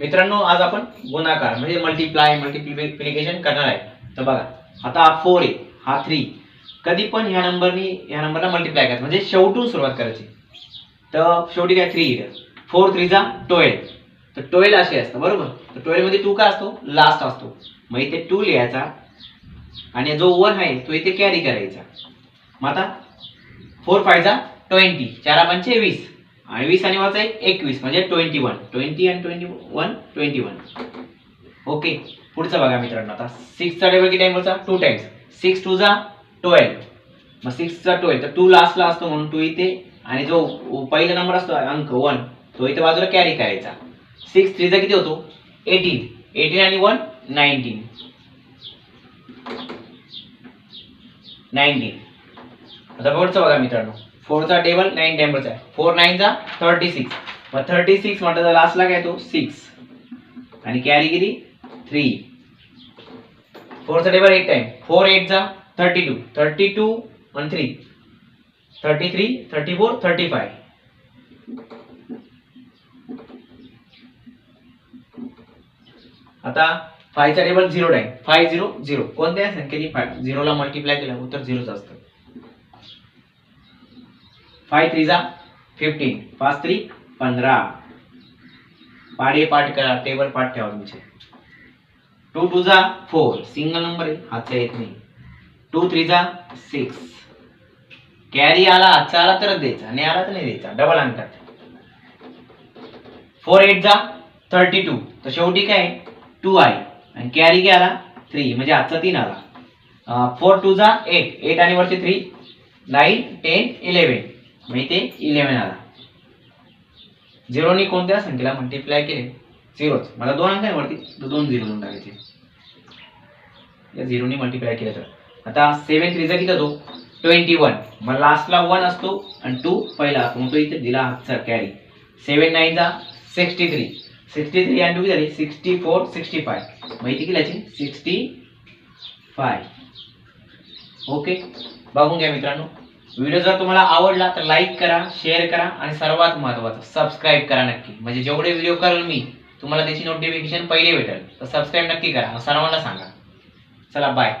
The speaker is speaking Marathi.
मित्रांनो आज आपण गुणाकार म्हणजे मल्टिप्लाय मल्टिप्लिकेशन करणार आहे. तर बघा आता हा फोर आहे हा थ्री कधी पण ह्या नंबरनी ह्या नंबरला मल्टिप्लाय करायचं म्हणजे शेवटून सुरुवात करायची. तर शेवटी काय थ्री फोर थ्रीचा ट्वेल्व तर ट्वेल्व असे असतं बरोबर? तर ट्वेल्व टू का असतो? लास्ट असतो. मग इथे टू लिहायचा. आणि जो वन आहे तो इथे कॅरी करायचा. मग आता फोर फायचा ट्वेंटी चारा पंचे वीस. आणि वीस आणि वाचा एक एकवीस म्हणजे ट्वेंटी वन ट्वेंटी आणि twenty one twenty one okay पुढचं बघा मित्रांनो आता. सिक्सचा टेबल किती टाइमचा टू टाइम्स सिक्स टू जा ट्वेल्व मग सिक्सचा ट्वेल्व तर टू लास्टला असतो म्हणून टू इथे. आणि जो पहिला नंबर असतो अंक वन तो इथे बाजूला कॅरी करायचा. सिक्स थ्रीचा किती होतो? एटीन एटीन आणि वन नाईन्टीन नाईन्टीन आता पुढचं बघा मित्रांनो. फोरचा टेबल नाईन टेम्पलचा आहे. फोर नाईनचा थर्टी सिक्स मग थर्टी सिक्स म्हटलं तर लास्टला काय तो सिक्स आणि कॅरी किती? थ्री फोरचा table eight time four एटचा thirty two thirty two one three thirty three thirty four thirty five आता फायचा table zero time five zero zero कोणत्या संख्येने फाय झिरोला मल्टिप्लाय केला उत्तर झिरोच असतं. फाय थ्रीजा फिफ्टीन पाच थ्री पंधरा. पाडे पाठ करा टेबल पाठ ठेवा तुमचे. टू टू जा फोर सिंगल नंबर आहे. हातचा येत नाही. टू थ्री जा सिक्स कॅरी आला हातचा आला तरच द्यायचा. आणि आला तर नाही द्यायचा. डबल अंकात फोर एट जा थर्टी टू तर शेवटी काय टू आहे. आणि कॅरी काय आला? थ्री म्हणजे आजचा तीन आला. फोर टू जा एट एट आणि वरचे थ्री नाईन टेन इलेवन म्हणजे इथे इलेव्हन आला. झिरोनी कोणत्या संख्येला मल्टिप्लाय केले? झिरोच मला दोन अंक आहे वरती. दोन झिरो देऊन टाकायचे. या झिरोनी मल्टिप्लाय केलं तर. आता सेवन थ्रीचा किती होतो? ट्वेंटी वन मग लास्टला वन असतो आणि टू पहिला असतो. मग तो इथे दिला हातचा कॅरी सेवन नाईनचा सिक्स्टी थ्री सिक्स्टी थ्री आणि टू किती झाली? सिक्स्टी फोर सिक्स्टी फाय मग इथे किती सिक्स्टी फाय ओके बघून घ्या मित्रांनो. व्हिडिओ जर तुम्हाला आवडला तर लाईक करा शेअर करा आणि सर्वात महत्त्वाचं सबस्क्राईब करा नक्की. म्हणजे जेवढे व्हिडिओ करेल मी तुम्हाला त्याची नोटिफिकेशन पहिले भेटेल. तर सबस्क्राईब नक्की करा. सर्वांना सांगा. चला बाय